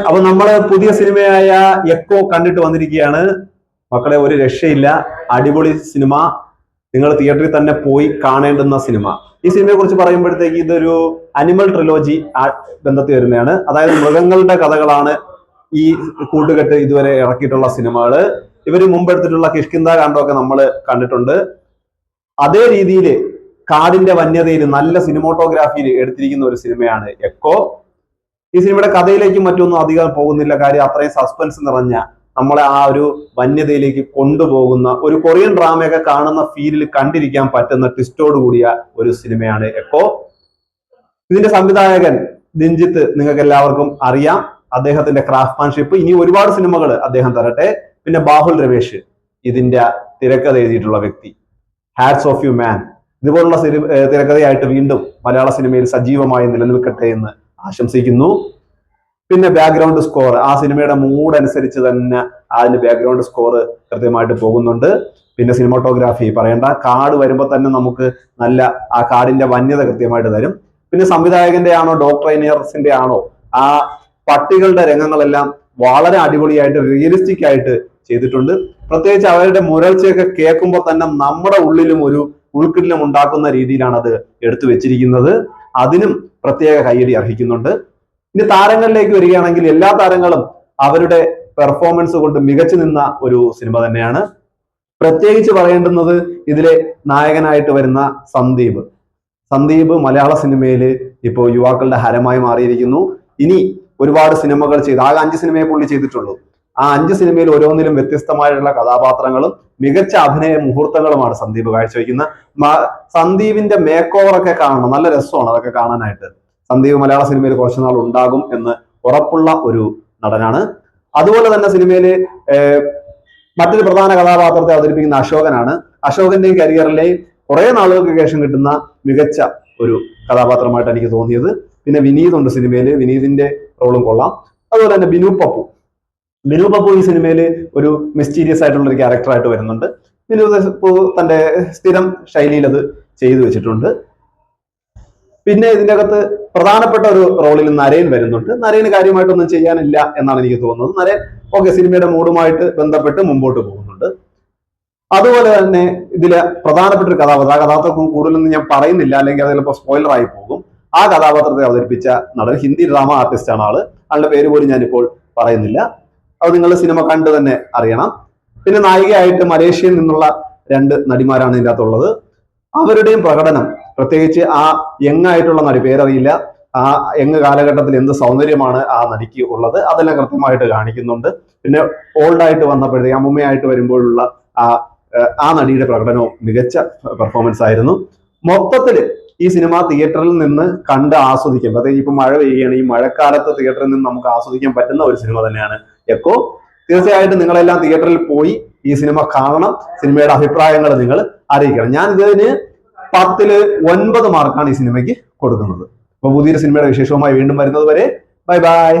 അപ്പൊ നമ്മൾ പുതിയ സിനിമയായ എക്കോ കണ്ടിട്ട് വന്നിരിക്കുകയാണ്. മക്കളെ ഒരു രക്ഷയില്ല. അടിപൊളി സിനിമ. നിങ്ങൾ തിയേറ്ററിൽ തന്നെ പോയി കാണേണ്ടുന്ന സിനിമ. ഈ സിനിമയെ കുറിച്ച് പറയുമ്പോഴത്തേക്ക് ഇതൊരു അനിമൽ ട്രിലോജി ബന്ധത്തിൽ വരുന്നതാണ്. അതായത് മൃഗങ്ങളുടെ കഥകളാണ് ഈ കൂട്ടുകെട്ട് ഇതുവരെ ഇറക്കിയിട്ടുള്ള സിനിമകൾ ഇവർ മുമ്പ് എടുത്തിട്ടുള്ള കിഷ്കിന്ത കാണ്ടമൊക്കെ നമ്മൾ കണ്ടിട്ടുണ്ട്. അതേ രീതിയിൽ കാടിന്റെ വന്യതയിൽ നല്ല സിനിമോട്ടോഗ്രാഫിയിൽ എടുത്തിരിക്കുന്ന ഒരു സിനിമയാണ് എക്കോ ഈ സിനിമയുടെ കഥയിലേക്കും മറ്റൊന്നും അധികം പോകുന്നില്ല. കാര്യം അത്രയും സസ്പെൻസ് നിറഞ്ഞ നമ്മളെ ആ ഒരു വന്യതയിലേക്ക് കൊണ്ടുപോകുന്ന ഒരു കൊറിയൻ ഡ്രാമയൊക്കെ കാണുന്ന ഫീലിൽ കണ്ടിരിക്കാൻ പറ്റുന്ന ട്വിസ്റ്റോട് കൂടിയ ഒരു സിനിമയാണ് എക്കോ ഇതിന്റെ സംവിധായകൻ ദിഞ്ചിത്ത് നിങ്ങൾക്ക് എല്ലാവർക്കും അറിയാം. അദ്ദേഹത്തിന്റെ ക്രാഫ്റ്റ്മാൻഷിപ്പ് ഇനി ഒരുപാട് സിനിമകൾ അദ്ദേഹം തരട്ടെ. പിന്നെ ബാഹുൽ രമേശ് ഇതിന്റെ തിരക്കഥ എഴുതിയിട്ടുള്ള വ്യക്തി. ഹാറ്റ്സ് ഓഫ് യു മാൻ ഇതുപോലുള്ള തിരക്കഥയായിട്ട് വീണ്ടും മലയാള സിനിമയിൽ സജീവമായി നിലനിൽക്കട്ടെ എന്ന് ആശംസിക്കുന്നു. പിന്നെ ബാക്ക്ഗ്രൗണ്ട് സ്കോർ ആ സിനിമയുടെ മൂഡ് അനുസരിച്ച് തന്നെ അതിന്റെ ബാക്ക്ഗ്രൗണ്ട് സ്കോർ കൃത്യമായിട്ട് പോകുന്നുണ്ട്. പിന്നെ സിനിമാറ്റോഗ്രാഫി പറയണ്ട. കാട് വരുമ്പോൾ തന്നെ നമുക്ക് നല്ല ആ കാടിന്റെ വന്യത കൃത്യമായിട്ട് തരും. പിന്നെ സംവിധായകന്റെ ആണോ ഡോക്ടർ എനിയർസിന്റെ ആണോ ആ പട്ടികളുടെ രംഗങ്ങളെല്ലാം വളരെ അടിപൊളിയായിട്ട് റിയലിസ്റ്റിക് ആയിട്ട് ചെയ്തിട്ടുണ്ട്. പ്രത്യേകിച്ച് അവരുടെ മുരൾച്ചയൊക്കെ കേൾക്കുമ്പോൾ തന്നെ നമ്മുടെ ഉള്ളിലും ഒരു ഉൾക്കിടിലം ഉണ്ടാക്കുന്ന രീതിയിലാണ് അത് എടുത്തു വെച്ചിരിക്കുന്നത്. അതിനും പ്രത്യേക കയ്യടി അർഹിക്കുന്നുണ്ട്. ഇനി താരങ്ങളിലേക്ക് വരികയാണെങ്കിൽ എല്ലാ താരങ്ങളും അവരുടെ പെർഫോമൻസ് കൊണ്ട് മികച്ചു നിന്ന ഒരു സിനിമ തന്നെയാണ്. പ്രത്യേകിച്ച് പറയേണ്ടുന്നത് ഇതിലെ നായകനായിട്ട് വരുന്ന സന്ദീപ്. സന്ദീപ് മലയാള സിനിമയിൽ ഇപ്പോൾ യുവാക്കളുടെ ഹരമായി മാറിയിരിക്കുന്നു. ഇനി ഒരുപാട് സിനിമകൾ ചെയ്ത് ആകെ അഞ്ച് സിനിമയെ പുള്ളി ചെയ്തിട്ടുള്ളൂ. ആ അഞ്ച് സിനിമയിൽ ഓരോന്നിലും വ്യത്യസ്തമായിട്ടുള്ള കഥാപാത്രങ്ങളും മികച്ച അഭിനയ മുഹൂർത്തങ്ങളുമാണ് സന്ദീപ് കാഴ്ചവെക്കുന്നത്. സന്ദീപിന്റെ മേക്ക് ഓവർ ഒക്കെ കാണണം. നല്ല രസമാണ് അതൊക്കെ കാണാനായിട്ട്. സന്ദീപ് മലയാള സിനിമയിൽ കുറച്ചു നാൾ ഉണ്ടാകും എന്ന് ഉറപ്പുള്ള ഒരു നടനാണ്. അതുപോലെ തന്നെ സിനിമയിൽ മറ്റൊരു പ്രധാന കഥാപാത്രത്തെ അവതരിപ്പിക്കുന്ന അശോകനാണ്. അശോകന്റെയും കരിയറിലെ കുറെ നാളുകൾക്ക് ശേഷം കിട്ടുന്ന മികച്ച ഒരു കഥാപാത്രമായിട്ട് എനിക്ക് തോന്നിയത്. പിന്നെ വിനീത് ഉണ്ട് സിനിമയിൽ വിനീതിന്റെ റോളും കൊള്ളാം. അതുപോലെ തന്നെ ബിനു പപ്പു. പപ്പു ഈ സിനിമയിൽ ഒരു മിസ്റ്റീരിയസ് ആയിട്ടുള്ള ഒരു ക്യാരക്ടറായിട്ട് വരുന്നുണ്ട്. പപ്പു തന്റെ സ്ഥിരം ശൈലിയിൽ അത് ചെയ്തു വെച്ചിട്ടുണ്ട്. പിന്നെ ഇതിന്റെ അകത്ത് പ്രധാനപ്പെട്ട ഒരു റോളിൽ നരയൻ വരുന്നുണ്ട്. നരയന് കാര്യമായിട്ടൊന്നും ചെയ്യാനില്ല എന്നാണ് എനിക്ക് തോന്നുന്നത്. നരയൻ ഓക്കെ സിനിമയുടെ മൂഡുമായിട്ട് ബന്ധപ്പെട്ട് മുമ്പോട്ട് പോകുന്നുണ്ട്. അതുപോലെ തന്നെ ഇതിലെ പ്രധാനപ്പെട്ട ഒരു കഥാപാത്രം ആ കഥാപാത്രം കൂടുതലൊന്നും ഞാൻ പറയുന്നില്ല അല്ലെങ്കിൽ അത് ചിലപ്പോൾ സ്പോയിലർ ആയി പോകും. ആ കഥാപാത്രത്തെ അവതരിപ്പിച്ച നടൻ ഹിന്ദി ഡ്രാമ ആർട്ടിസ്റ്റാണ് ആൾ. ആളുടെ പേര് പോലും ഞാനിപ്പോൾ പറയുന്നില്ല. അത് നിങ്ങൾ സിനിമ കണ്ട് തന്നെ അറിയണം. പിന്നെ നായികയായിട്ട് മലേഷ്യയിൽ നിന്നുള്ള രണ്ട് നടിമാരാണ് ഇതിന്റെ അകത്തുള്ളത്. അവരുടെയും പ്രകടനം പ്രത്യേകിച്ച് ആ യങ് ആയിട്ടുള്ള നടി പേരറിയില്ല. ആ യങ് കാലഘട്ടത്തിൽ എന്ത് സൗന്ദര്യമാണ് ആ നടിക്ക് ഉള്ളത് അതെല്ലാം കൃത്യമായിട്ട് കാണിക്കുന്നുണ്ട്. പിന്നെ ഓൾഡായിട്ട് വന്നപ്പോഴത്തേക്ക് അമ്മുമ്മയായിട്ട് വരുമ്പോഴുള്ള ആ ആ നടിയുടെ പ്രകടനവും മികച്ച പെർഫോമൻസ് ആയിരുന്നു. മൊത്തത്തിൽ ഈ സിനിമ തിയേറ്ററിൽ നിന്ന് കണ്ട് ആസ്വദിക്കും പ്രത്യേകിച്ച് ഇപ്പൊ മഴ പെയ്യുകയാണ് ഈ മഴക്കാലത്ത് തിയേറ്ററിൽ നിന്ന് നമുക്ക് ആസ്വദിക്കാൻ പറ്റുന്ന ഒരു സിനിമ തന്നെയാണ് എക്കോ തീർച്ചയായിട്ടും നിങ്ങളെല്ലാം തിയേറ്ററിൽ പോയി ഈ സിനിമ കാണണം. സിനിമയുടെ അഭിപ്രായങ്ങൾ നിങ്ങൾ അറിയിക്കണം. ഞാൻ ഇതിന് പത്തിൽ ഒൻപത് മാർക്കാണ് ഈ സിനിമയ്ക്ക് കൊടുക്കുന്നത്. അപ്പൊ പുതിയൊരു സിനിമയുടെ വിശേഷവുമായി വീണ്ടും വരുന്നത് വരെ ബൈ ബൈ